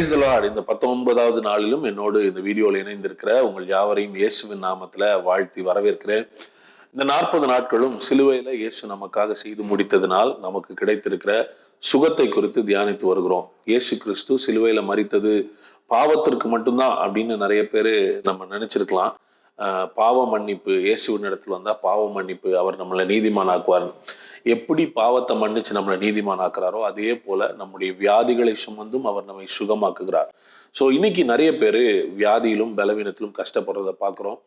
Price Lord இந்த பத்தொன்பதாவது நாளிலும் என்னோடு இந்த வீடியோவில் இணைந்திருக்கிற உங்கள் யாவரையும் இயேசுவின் நாமத்தில் வாழ்த்தி வரவேற்கிறேன். இந்த நாற்பது நாட்களும் சிலுவையில் இயேசு நமக்காக செய்து முடித்ததினால் நமக்கு கிடைத்திருக்கிற சுகத்தை குறித்து தியானித்து வருகிறோம். இயேசு கிறிஸ்து சிலுவையில் மறித்தது பாவத்திற்கு மட்டும்தான் அப்படின்னு நிறைய பேர் நம்ம நினைச்சிருக்கலாம். பாவ மன்னிப்பு இயேசுவின் இடத்துல வந்தால் பாவ மன்னிப்பு அவர் நம்மளை நீதிமானாக்குவார். எப்படி பாவத்தை மன்னிச்சு நம்மளை நீதிமானாக்குறாரோ அதே போல நம்முடைய வியாதிகளை சுமந்தும் அவர் நம்மை சுகமாக்குகிறார். ஸோ இன்னைக்கு நிறைய பேர் வியாதியிலும் பலவீனத்திலும் கஷ்டப்படுறத பார்க்குறோம்.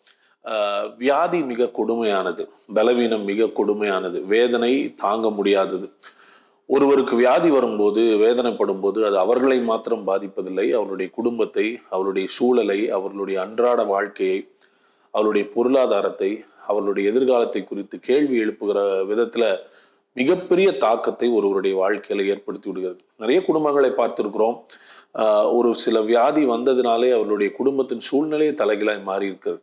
வியாதி மிக கொடுமையானது. பலவீனம் மிக கொடுமையானது. வேதனை தாங்க முடியாதது. ஒருவருக்கு வியாதி வரும்போது வேதனைப்படும் போது அது அவர்களை மாத்திரம் பாதிப்பதில்லை. அவருடைய குடும்பத்தை அவருடைய சூழலை அவர்களுடைய அன்றாட வாழ்க்கையை அவருடைய பொருளாதாரத்தை அவர்களுடைய எதிர்காலத்தை குறித்து கேள்வி எழுப்புகிற விதத்துல மிகப்பெரிய தாக்கத்தை ஒருவருடைய வாழ்க்கையில ஏற்படுத்தி விடுகிறது. நிறைய குடும்பங்களை பார்த்திருக்கிறோம். ஆஹ் ஒரு சில வியாதி வந்ததுனாலே அவர்களுடைய குடும்பத்தின் சூழ்நிலையை தலைகளாய் மாறி இருக்கிறது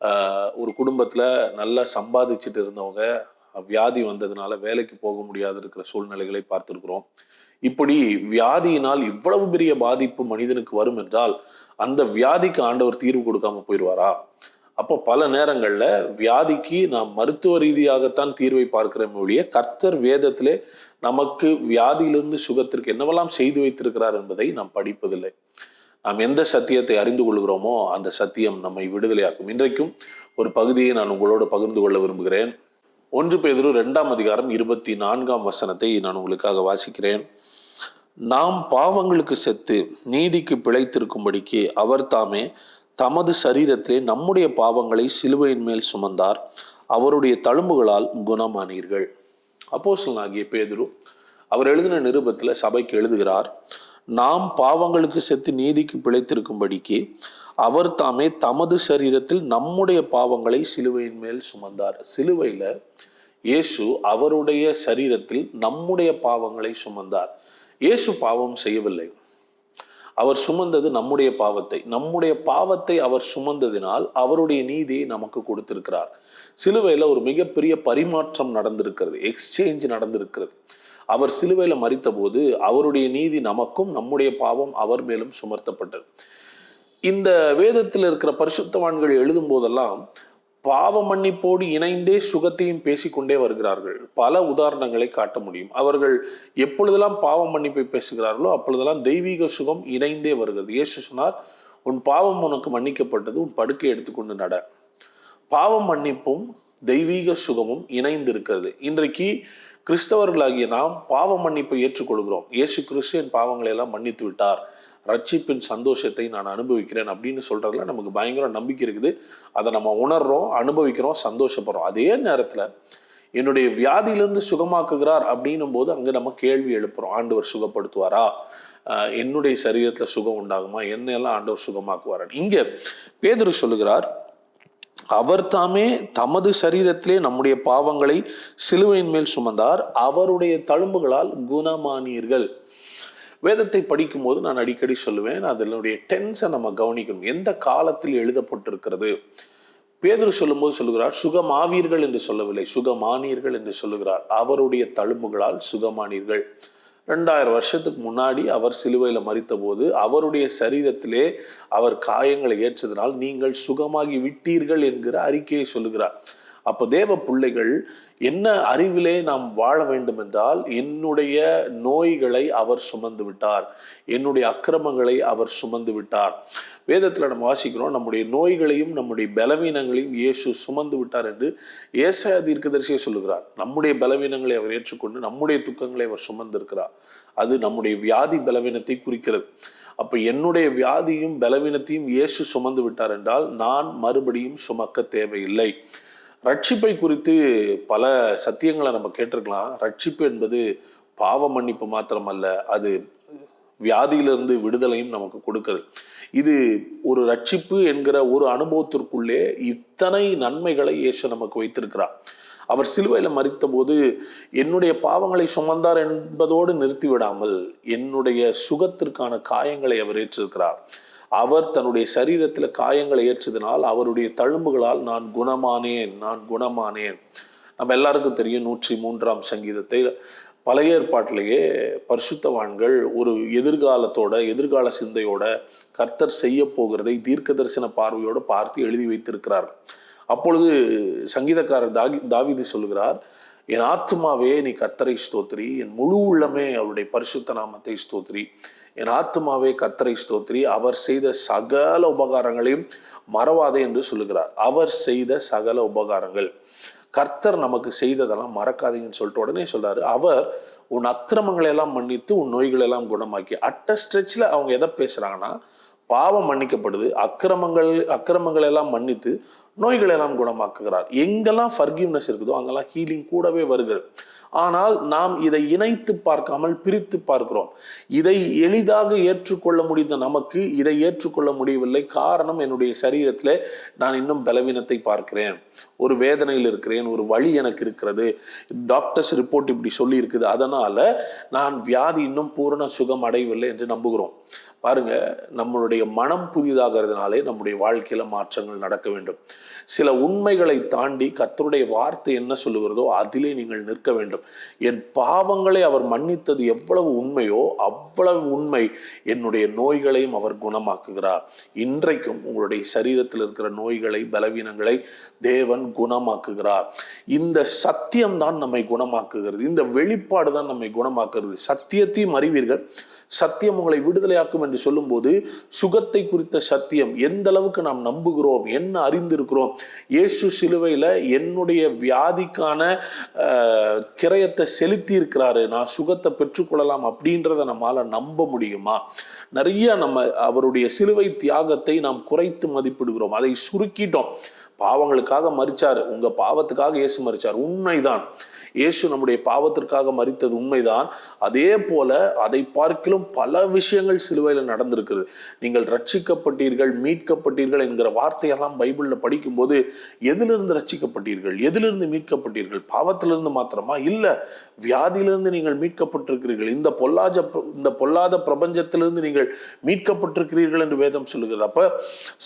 ஆஹ் ஒரு குடும்பத்துல நல்லா சம்பாதிச்சுட்டு இருந்தவங்க வியாதி வந்ததுனால வேலைக்கு போக முடியாது இருக்கிற சூழ்நிலைகளை பார்த்திருக்கிறோம். இப்படி வியாதியினால் இவ்வளவு பெரிய பாதிப்பு மனிதனுக்கு வரும் என்றால் அந்த வியாதிக்கு ஆண்டவர் தீர்வு கொடுக்காம போயிடுவாரா? அப்போ பல நேரங்களில் வியாதிக்கு நாம் மருத்துவ ரீதியாகத்தான் தீர்வை பார்க்கிற மொழிய கர்த்தர் வேதத்திலே நமக்கு வியாதியிலிருந்து சுகத்திற்கு என்னவெல்லாம் செய்து வைத்திருக்கிறார் என்பதை நாம் படிப்பதில்லை. நாம் எந்த சத்தியத்தை அறிந்து கொள்கிறோமோ அந்த சத்தியம் நம்மை விடுதலையாக்கும். இன்றைக்கும் ஒரு பகுதியை நான் உங்களோடு பகிர்ந்து கொள்ள விரும்புகிறேன். ஒன்று பேதிரு ரெண்டாம் அதிகாரம் இருபத்தி நான்காம் வசனத்தை நான் உங்களுக்காக வாசிக்கிறேன். நாம் பாவங்களுக்கு செத்து நீதிக்கு பிழைத்திருக்கும்படிக்கு அவர் தாமே தமது சரீரத்திலே நம்முடைய பாவங்களை சிலுவையின் மேல் சுமந்தார் அவருடைய தழும்புகளால் குணமானீர்கள். அப்போஸ்தலனாகிய பேதுரு அவர் எழுதின நிருபத்தில் சபைக்கு எழுதுகிறார் நாம் பாவங்களுக்கு செத்து நீதிக்கு பிழைத்திருக்கும்படிக்கு அவர் தாமே தமது சரீரத்தில் நம்முடைய பாவங்களை சிலுவையின் மேல் சுமந்தார். சிலுவையில் இயேசு அவருடைய சரீரத்தில் நம்முடைய பாவங்களை சுமந்தார். இயேசு பாவம் செய்யவில்லை. அவர் சுமந்தது நம்முடைய பாவத்தை. நம்முடைய பாவத்தை அவர் சுமந்ததினால் அவருடைய நீதியை நமக்கு கொடுத்திருக்கிறார். சிலுவையில் ஒரு மிகப்பெரிய பரிமாற்றம் நடந்திருக்கிறது. எக்ஸ்சேஞ்ச் நடந்திருக்கிறது. அவர் சிலுவையில் மறித்தபோது அவருடைய நீதி நமக்கும் நம்முடைய பாவம் அவர் மேலும் சுமர்த்தப்பட்டது இந்த வேதத்தில் இருக்கிற பரிசுத்தவான்கள் எழுதும் போதெல்லாம் பாவ மன்னிப்போடு இணைந்தே சுகத்தையும் பேசிக்கொண்டே வருகிறார்கள். பல உதாரணங்களை காட்ட முடியும். அவர்கள் எப்பொழுதெல்லாம் பாவ மன்னிப்பை பேசுகிறார்களோ அப்பொழுதெல்லாம் தெய்வீக சுகம் இணைந்தே வருகிறது. இயேசு சொன்னார் உன் பாவம் உனக்கு மன்னிக்கப்பட்டது உன் படுக்கை எடுத்துக்கொண்டு நட. பாவம் மன்னிப்பும் தெய்வீக சுகமும் இணைந்து இருக்கிறது இன்றைக்கு கிறிஸ்தவர்களாகிய நாம் பாவ மன்னிப்பை ஏற்றுக்கொள்கிறோம். இயேசு கிறிஸ்து என் பாவங்களை எல்லாம் மன்னித்து விட்டார். ரட்சிப்பின் சந்தோஷத்தை நான் அனுபவிக்கிறேன் அப்படின்னு சொல்றதுல நமக்கு பயங்கர நம்பிக்கை இருக்குது. அதை நம்ம உணர்றோம் அனுபவிக்கிறோம் சந்தோஷப்படுறோம். அதே நேரத்துல என்னுடைய வியாதியிலிருந்து சுகமாக்குகிறார் அப்படின்னும் போது அங்க நம்ம கேள்வி எழுப்புறோம். ஆண்டவர் சுகப்படுத்துவாரா? என்னுடைய சரீரத்துல சுகம் உண்டாகுமா? என்னையெல்லாம் ஆண்டவர் சுகமாக்குவார் இங்க பேதர் சொல்லுகிறார் அவர் தாமே தமது சரீரத்திலே நம்முடைய பாவங்களை சிலுவையின் மேல் சுமந்தார். அவருடைய தழும்புகளால் குணமானீர்கள். வேதத்தை படிக்கும்போது நான் அடிக்கடி சொல்லுவேன் அதனுடைய டென்ஸை நம்ம கவனிக்கணும். எந்த காலத்தில் எழுதப்பட்டிருக்கிறது? பேதர் சொல்லும்போது சொல்லுகிறார் சுகமாவீர்கள் என்று சொல்லவில்லை. சுகமானீர்கள் என்று சொல்லுகிறார். அவருடைய தழும்புகளால் சுகமானீர்கள். ரெண்டாயிரம் வருஷத்துக்கு முன்னாடி அவர் சிலுவையில் மறித்த போது அவருடைய சரீரத்திலே அவர் காயங்களை ஏற்றதனால் நீங்கள் சுகமாகி விட்டீர்கள் என்கிற அறிக்கையை சொல்லுகிறார். அப்போ தேவ பிள்ளைகள் என்ன அறிவிலே நாம் வாழ வேண்டும் என்றால் என்னுடைய நோய்களை அவர் சுமந்து விட்டார். என்னுடைய அக்கிரமங்களை அவர் சுமந்து விட்டார். வேதத்தில் நம்ம வாசிக்கிறோம் நம்முடைய நோய்களையும் நம்முடைய பலவீனங்களையும் இயேசு சுமந்து விட்டார் என்று ஏச தீர்க்கதரிசியை சொல்லுகிறார். நம்முடைய பலவீனங்களை அவர் ஏற்றுக்கொண்டு நம்முடைய துக்கங்களை அவர் சுமந்திருக்கிறார். அது நம்முடைய வியாதி பலவீனத்தை குறிக்கிறது. அப்ப என்னுடைய வியாதியும் பலவீனத்தையும் இயேசு சுமந்து விட்டார் என்றால் நான் மறுபடியும் சுமக்க தேவையில்லை. ரட்சிப்பை குறித்து பல சத்தியங்களை நம்ம கேட்டிருக்கலாம். ரட்சிப்பு என்பது பாவ மன்னிப்பு மாத்திரமல்ல அது வியாதியிலிருந்து விடுதலையும் நமக்கு கொடுக்கிறது. இது ஒரு ரட்சிப்பு என்கிற ஒரு அனுபவத்திற்குள்ளே இத்தனை நன்மைகளை இயேசு நமக்கு வைத்திருக்கிறார். அவர் சிலுவையில் மறித்த போது என்னுடைய பாவங்களை சுமந்தார் என்பதோடு நிறுத்திவிடாமல் என்னுடைய சுகத்திற்கான காயங்களை அவர் ஏற்றிருக்கிறார். அவர் தன்னுடைய சரீரத்தில் காயங்களை ஏற்றதினால் அவருடைய தழும்புகளால் நான் குணமானேன் நான் குணமானேன். நம்ம எல்லாருக்கும் தெரியும் நூற்றி மூன்றாம் சங்கீதத்தை. பழைய ஏற்பாட்டிலேயே பரிசுத்தவான்கள் ஒரு எதிர்காலத்தோட எதிர்கால சிந்தையோட கர்த்தர் செய்ய போகிறதை தீர்க்க தரிசன பார்வையோடு பார்த்து எழுதி வைத்திருக்கிறார். அப்பொழுது சங்கீதக்காரர் தாகி தாவிதி சொல்கிறார் என் ஆத்மாவே நீ கத்தரை ஸ்தோத்திரி என் முழு உள்ளமே அவருடைய பரிசுத்த நாமத்தை ஸ்தோத்திரி. என் ஆத்மாவே கத்தரை ஸ்தோத்ரி அவர் செய்த சகல உபகாரங்களையும் மறவாதே என்று சொல்லுகிறார். அவர் செய்த சகல உபகாரங்கள். கர்த்தர் நமக்கு செய்ததெல்லாம் மறக்காதீங்கன்னு சொல்லிட்டு உடனே சொல்றாரு. அவர் உன் அக்கிரமங்களை எல்லாம் மன்னித்து உன் நோய்களை எல்லாம் குணமாக்கி. அட்ட ஸ்ட்ரெச்சில் அவங்க எதை பேசுறாங்கன்னா பாவம் மன்னிக்கப்படுது. அக்கிரமங்கள் அக்கிரமங்களை எல்லாம் மன்னித்து நோய்களை எல்லாம் குணமாக்குகிறார். எங்கெல்லாம் ஃபர்கிவ்னஸ் இருக்குதோ அங்கெல்லாம் ஹீலிங் கூடவே வருகிறது. ஆனால் நாம் இதை இணைத்து பார்க்காமல் பிரித்து பார்க்கிறோம். இதை எளிதாக ஏற்றுக்கொள்ள முடிந்த நமக்கு இதை ஏற்றுக்கொள்ள முடியவில்லை. காரணம் என்னுடைய சரீரத்தில் நான் இன்னும் பலவீனத்தை பார்க்கிறேன். ஒரு வேதனையில் இருக்கிறேன் ஒரு வழி எனக்கு இருக்கிறது. டாக்டர்ஸ் ரிப்போர்ட் இப்படி சொல்லி இருக்குது அதனால நான் வியாதி இன்னும் பூரண சுகம் அடையவில்லை என்று நம்புகிறோம். பாருங்க நம்மளுடைய மனம் புதிதாகிறதுனாலே நம்முடைய வாழ்க்கையில் மாற்றங்கள் நடக்க வேண்டும். சில உண்மைகளை தாண்டி கத்தருடைய வார்த்தை என்ன சொல்லுகிறதோ அதிலே நீங்கள் நிற்க வேண்டும். என் பாவங்களை அவர் மன்னித்தது எவ்வளவு உண்மையோ அவ்வளவு உண்மை என்னுடைய நோய்களையும் அவர் குணமாக்குகிறார். இன்றைக்கும் உங்களுடைய சரீரத்தில் இருக்கிற நோய்களை பலவீனங்களை தேவன் குணமாக்குகிறார். இந்த சத்தியம் தான் நம்மை குணமாக்குகிறது. இந்த வெளிப்பாடு தான் நம்மை குணமாக்குகிறது. சத்தியத்தையும் அறிவீர்கள். சத்தியம் உங்களை விடுதலையாக்கும் என்று சொல்லும்போது சுகத்தை குறித்த சத்தியம் எந்த அளவுக்கு நாம் நம்புகிறோம் என்ன அறிந்திருக்கிறோம் இயேசு சிலுவையில் என்னுடைய வியாதிக்கான கிரயத்தை செலுத்தி இருக்கிறாரு நான் சுகத்தை பெற்றுக்கொள்ளலாம் அப்படின்றத நம்மால் நம்ப முடியுமா? நிறைய நம்ம அவருடைய சிலுவை தியாகத்தை நாம் குறைத்து மதிப்பிடுகிறோம். அதை சுருக்கிட்டோம். பாவங்களுக்காக மறிச்சார் உங்க பாவத்துக்காக இயேசு மறிச்சார் உண்மைதான். இயேசு நம்முடைய பாவத்திற்காக மறித்தது உண்மைதான். அதே போல அதை பார்க்கிலும் பல விஷயங்கள் சிலுவையில் நடந்திருக்குது. நீங்கள் ரட்சிக்கப்பட்டீர்கள் மீட்கப்பட்டீர்கள் என்கிற வார்த்தையெல்லாம் பைபிளில் படிக்கும்போது எதிலிருந்து ரட்சிக்கப்பட்டீர்கள்? எதிலிருந்து மீட்கப்பட்டீர்கள்? பாவத்திலிருந்து மாத்திரமா? இல்லை வியாதியிலிருந்து நீங்கள் மீட்கப்பட்டிருக்கிறீர்கள். இந்த பொல்லாத இந்த பொல்லாத பிரபஞ்சத்திலிருந்து நீங்கள் மீட்கப்பட்டிருக்கிறீர்கள் என்று வேதம் சொல்லுகிறது. அப்ப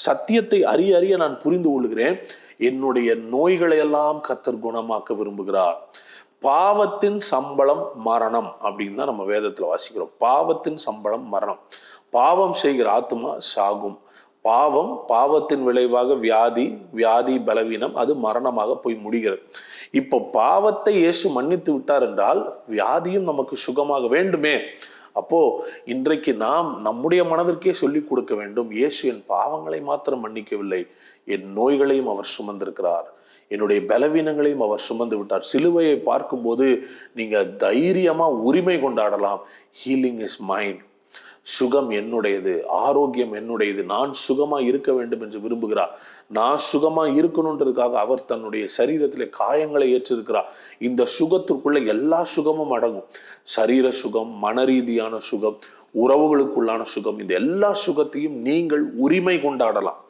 சத்தியத்தை அறிய அறிய நான் புரிந்து கொள்கிறேன். என்னுடைய நோய்களை எல்லாம் கத்தர் குணமாக்க விரும்புகிறார். பாவத்தின் சம்பளம் மரணம் அப்படின்னு தான் நம்ம வேதத்தில் வாசிக்கிறோம். பாவத்தின் சம்பளம் மரணம். பாவம் செய்கிற ஆத்மா சாகும். பாவம் பாவத்தின் விளைவாக வியாதி வியாதி பலவீனம் அது மரணமாக போய் முடிகிறது. இப்போ பாவத்தை இயேசு மன்னித்து விட்டார் என்றால் வியாதியும் நமக்கு சுகமாக வேண்டுமே. அப்போ இன்றைக்கு நாம் நம்முடைய மனதிற்கே சொல்லிக் கொடுக்க வேண்டும் இயேசு என் பாவங்களை மாத்திரம் மன்னிக்கவில்லை என் நோய்களையும் அவர் சுமந்திருக்கிறார். என்னுடைய பலவீனங்களையும் அவர் சுமந்து விட்டார். சிலுவையை பார்க்கும்போது நீங்க தைரியமா உரிமை கொண்டாடலாம். ஹீலிங் இஸ் மைண்ட் சுகம் என்னுடையது ஆரோக்கியம் என்னுடையது நான் சுகமா இருக்க வேண்டும் என்று விரும்புகிறார். நான் சுகமா இருக்கணுன்றதுக்காக அவர் தன்னுடைய சரீரத்தில் காயங்களை ஏற்றிருக்கிறார். இந்த சுகத்திற்குள்ள எல்லா சுகமும் அடங்கும். சரீர சுகம் மன ரீதியான சுகம் உறவுகளுக்குள்ளான சுகம். இந்த எல்லா சுகத்தையும் நீங்கள் உரிமை கொண்டாடலாம்.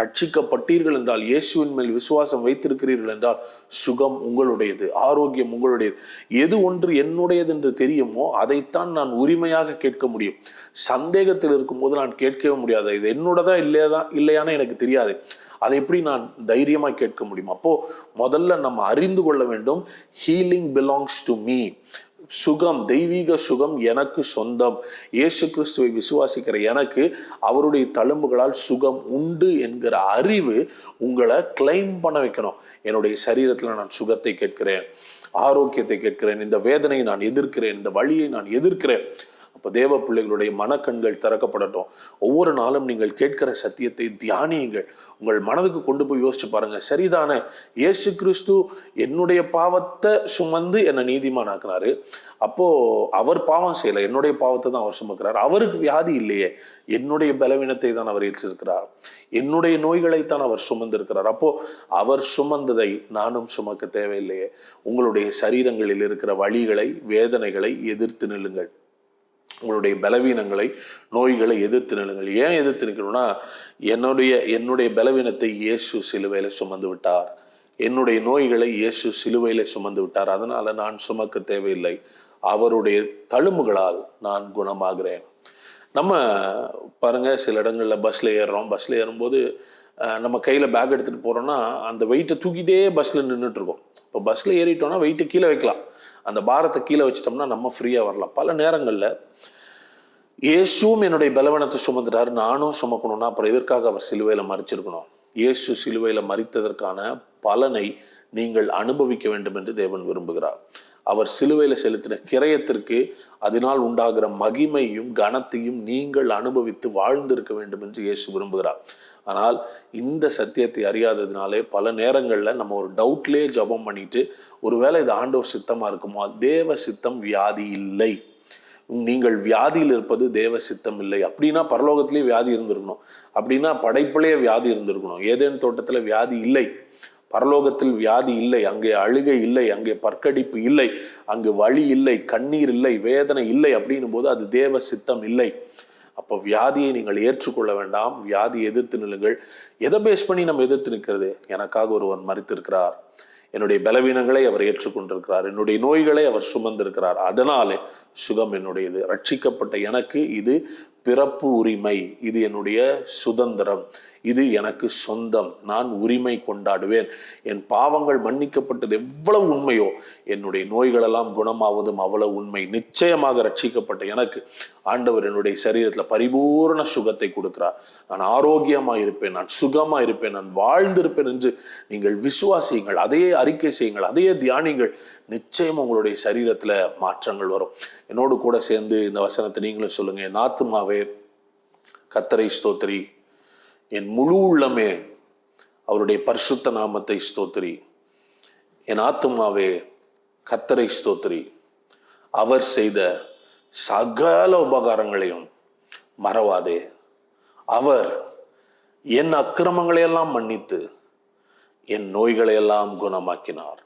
ரட்சிக்கப்பட்டீர்கள் என்றால் இயேசுவின் மேல் விசுவாசம் வைத்திருக்கிறீர்கள் என்றால் சுகம் உங்களுடையது ஆரோக்கியம் உங்களுடையது. எது ஒன்று என்னுடையது என்று தெரியுமோ அதைத்தான் நான் உரிமையாக கேட்க முடியும். சந்தேகத்தில் இருக்கும்போது நான் கேட்கவே முடியாது. இது என்னோடதா இல்லையதா இல்லையான்னு எனக்கு தெரியாது. அதை எப்படி நான் தைரியமாக கேட்க முடியும்? அப்போ முதல்ல நம்ம அறிந்து கொள்ள வேண்டும் ஹீலிங் பிலாங்ஸ் டு மீ சுகம் தெய்வீக சுகம் எனக்கு சொந்தம். இயேசு கிறிஸ்துவை விசுவாசிக்கிற எனக்கு அவருடைய தழும்புகளால் சுகம் உண்டு என்கிற அறிவு உங்களை கிளைம் பண்ண வைக்கணும். என்னுடைய சரீரத்தில் நான் சுகத்தை கேட்கிறேன் ஆரோக்கியத்தை கேட்கிறேன் இந்த வேதனையை நான் எதிர்க்கிறேன் இந்த வழியை நான் எதிர்க்கிறேன். அப்போ தேவ பிள்ளைகளுடைய மனக்கண்கள் திறக்கப்படட்டும். ஒவ்வொரு நாளும் நீங்கள் கேட்கிற சத்தியத்தை தியானியுங்கள். உங்கள் மனதுக்கு கொண்டு போய் யோசிச்சு பாருங்க. சரிதானே? இயேசு கிறிஸ்து என்னுடைய பாவத்தை சுமந்து என்னை நீதிமானாக்குனாரு. அப்போ அவர் பாவம் செய்யலை. என்னுடைய பாவத்தை தான் அவர் சுமக்கிறார். அவருக்கு வியாதி இல்லையே. என்னுடைய பலவீனத்தை தான் அவர் ஏற்றிருக்கிறார். என்னுடைய நோய்களை தான் அவர் சுமந்திருக்கிறார். அப்போ அவர் சுமந்ததை நானும் சுமக்க தேவையில்லையே. உங்களுடைய சரீரங்களில் இருக்கிற வழிகளை வேதனைகளை எதிர்த்து நில்லுங்கள். உங்களுடைய பலவீனங்களை நோய்களை எதிர்த்து நிலங்கள் ஏன் எதிர்த்து நிற்கணும்னா என்னுடைய என்னுடைய பலவீனத்தை இயேசு சிலுவையில் சுமந்து விட்டார். என்னுடைய நோய்களை இயேசு சிலுவையில் சுமந்து விட்டார். அதனால நான் சுமக்க தேவையில்லை. அவருடைய தழும்புகளால் நான் குணமாகிறேன். நம்ம பாருங்க சில இடங்களில் பஸ்ஸில் ஏறுறோம். பஸ்ஸில் ஏறும்போது நம்ம கையில் பேக் எடுத்துகிட்டு போகிறோன்னா அந்த வெயிட்டை தூக்கிட்டே பஸ்ஸில் நின்றுட்டு இருக்கோம். இப்போ பஸ்ஸில் ஏறிட்டோம்னா வெயிட்டை கீழே வைக்கலாம். அந்த பாரத்தை கீழே வச்சிட்டோம்னா நம்ம ஃப்ரீயாக வரலாம். பல நேரங்களில் இயேசுவும் என்னுடைய பலவனத்தை சுமந்துட்டாரு. நானும் சுமக்கணும்னா அப்புறம் எதற்காக அவர் சிலுவையில் மறிச்சிருக்கணும் இயேசு சிலுவையில் மறித்ததற்கான பலனை நீங்கள் அனுபவிக்க வேண்டும் என்று தேவன் விரும்புகிறார். அவர் சிலுவையில் செலுத்தின கிரயத்திற்கு அதனால் உண்டாகிற மகிமையும் கனத்தையும் நீங்கள் அனுபவித்து வாழ்ந்திருக்க வேண்டும் என்று இயேசு விரும்புகிறார். ஆனால் இந்த சத்தியத்தை அறியாததினாலே பல நேரங்களில் நம்ம ஒரு டவுட்லேயே ஜெபம் பண்ணிட்டு ஒருவேளை இது ஆண்டவர் சித்தமாக இருக்குமா? தேவ சித்தம் வியாதி இல்லை. நீங்கள் வியாதியில் இருப்பது தேவ சித்தம் இல்லை. அப்படின்னா பரலோகத்திலே வியாதி இருந்திருக்கணும். அப்படின்னா படைப்பிலே வியாதி இருந்திருக்கணும். ஏதேன் தோட்டத்தில் வியாதி இல்லை. பரலோகத்தில் வியாதி இல்லை அங்கே அழுகை இல்லை அங்கே பற்கடிப்பு இல்லை அங்கு வழி இல்லை கண்ணீர் இல்லை வேதனை இல்லை அப்படின்னும் போது அது தேவ சித்தம் இல்லை. அப்போ வியாதியை நீங்கள் ஏற்றுக்கொள்ள வேண்டாம். வியாதி எதிர்த்து நிலுங்கள் எதை பேஸ் பண்ணி நம்ம எதிர்த்து நிற்கிறது? எனக்காக ஒருவன் மறித்திருக்கிறார் என்னுடைய பலவீனங்களை அவர் ஏற்றுக்கொண்டிருக்கிறார். என்னுடைய நோய்களை அவர் சுமந்திருக்கிறார். அதனாலே சுகம் என்னுடையது. ரட்சிக்கப்பட்ட எனக்கு இது பிறப்பு உரிமை. இது என்னுடைய சுதந்திரம். இது எனக்கு சொந்தம். நான் உரிமை கொண்டாடுவேன். என் பாவங்கள் மன்னிக்கப்பட்டது எவ்வளவு உண்மையோ என்னுடைய நோய்களெல்லாம் குணமாவதும் அவ்வளவு உண்மை. நிச்சயமாக ரட்சிக்கப்பட்ட எனக்கு ஆண்டவர் என்னுடைய சரீரத்தில் பரிபூர்ண சுகத்தை கொடுக்கிறார். நான் ஆரோக்கியமாக இருப்பேன். நான் சுகமாக இருப்பேன். நான் வாழ்ந்திருப்பேன் என்று நீங்கள் விசுவாசியுங்கள். அதையே அறிக்கை செய்யுங்கள். அதையே தியானிங்கள் நிச்சயம் உங்களுடைய சரீரத்தில் மாற்றங்கள் வரும். என்னோடு கூட சேர்ந்து இந்த வசனத்தை நீங்களும் சொல்லுங்க. என் ஆத்மாவே கத்தரை ஸ்தோத்திரி. என் முழு உள்ளமே அவருடைய பரிசுத்த நாமத்தை ஸ்தோத்திரி. என் ஆத்மாவே கத்தரை ஸ்தோத்திரி. அவர் செய்த சகல உபகாரங்களையும் மறவாதே. அவர் என் அக்கிரமங்களையெல்லாம் மன்னித்து என் நோய்களையெல்லாம் குணமாக்கினார்.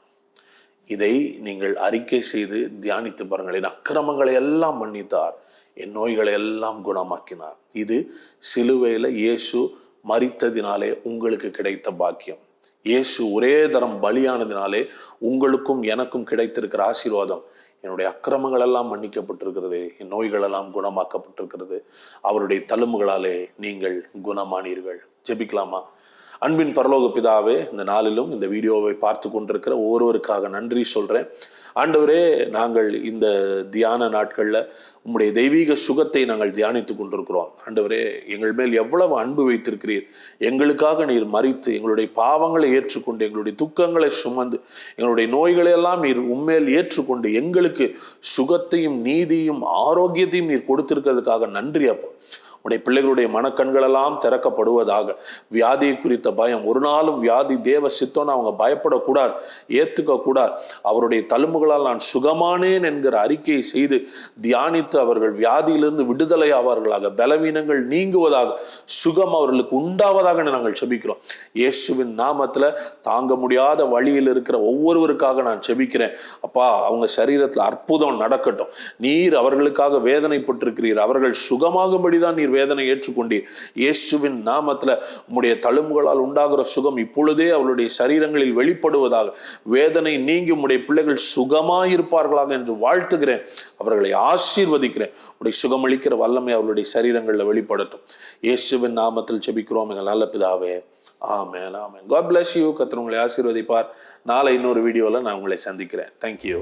இதை நீங்கள் அறிக்கை செய்து தியானித்து பாருங்கள். என் அக்கிரமங்களை எல்லாம் மன்னித்தார். என் நோய்களை எல்லாம் குணமாக்கினார். இது சிலுவையில் இயேசு மறித்ததினாலே உங்களுக்கு கிடைத்த பாக்கியம். இயேசு ஒரே தரம் பலியானதினாலே உங்களுக்கும் எனக்கும் கிடைத்திருக்கிற ஆசீர்வாதம். என்னுடைய அக்கிரமங்கள் எல்லாம் மன்னிக்கப்பட்டிருக்கிறது. என் நோய்கள் எல்லாம் குணமாக்கப்பட்டிருக்கிறது. அவருடைய தழும்புகளாலே நீங்கள் குணமானீர்கள். ஜெபிக்கலாமா? அன்பின் பரலோக பிதாவே இந்த நாளிலும் இந்த வீடியோவை பார்த்து கொண்டிருக்கிற ஒவ்வொருவருக்காக நன்றி சொல்கிறேன் ஆண்டவரே நாங்கள் இந்த தியான நாட்களில் உம்முடைய தெய்வீக சுகத்தை நாங்கள் தியானித்து கொண்டிருக்கிறோம். ஆண்டவரே எங்கள் மேல் எவ்வளவு அன்பு வைத்திருக்கிறீர். எங்களுக்காக நீர் மறித்து எங்களுடைய பாவங்களை ஏற்றுக்கொண்டு எங்களுடைய துக்கங்களை சுமந்து எங்களுடைய நோய்களை எல்லாம் நீர் உண்மையில் ஏற்றுக்கொண்டு எங்களுக்கு சுகத்தையும் நீதியும் ஆரோக்கியத்தையும் நீர் கொடுத்திருக்கிறதுக்காக நன்றி அப்போ. உடைய பிள்ளைகளுடைய மனக்கண்களெல்லாம் திறக்கப்படுவதாக. வியாதியை குறித்த பயம். ஒரு நாளும் வியாதி தேவ சித்தம்னு அவங்க பயப்படக்கூடாது ஏற்றுக்கக்கூடாது கூடாது அவருடைய தழும்புகளால் நான் சுகமானேன் என்கிற அறிக்கையை செய்து தியானித்து அவர்கள் வியாதியிலிருந்து விடுதலை ஆவார்களாக. பலவீனங்கள் நீங்குவதாக சுகம் அவர்களுக்கு உண்டாவதாக நாங்கள் செபிக்கிறோம். இயேசுவின் நாமத்தில் தாங்க முடியாத வழியில் இருக்கிற ஒவ்வொருவருக்காக நான் செபிக்கிறேன். அப்பா அவங்க சரீரத்தில் அற்புதம் நடக்கட்டும். நீர் அவர்களுக்காக வேதனைப்பட்டிருக்கிறீர். அவர்கள் சுகமாகும்படிதான் நீர் வேதனை ஏற்றுக்கொண்டீர். இயேசுவின் நாமத்தில் உம்முடைய தழும்புகளால் உண்டாகிற சுகம் இப்பொழுதே அவளுடைய சரீரங்களில் வெளிப்படுவதாக. வேதனை நீங்கி உம்முடைய பிள்ளைகள் சுகமாயிருப்பார்களாக என்று வாழ்த்துகிறேன். அவர்களை ஆசீர்வதிக்கிறேன். உடைய சுகமளிக்கிற வல்லமை அவளுடைய சரீரங்களில் வெளிப்படுத்தும். இயேசுவின் நாமத்தில் செபிக்கிறோம் எங்கள் நல்ல பிதாவே. Amen amen. God bless you கத்திர உங்களை ஆசீர்வதிப்பார். நாளை இன்னொரு வீடியோவில் நான் உங்களை சந்திக்கிறேன். தேங்க்யூ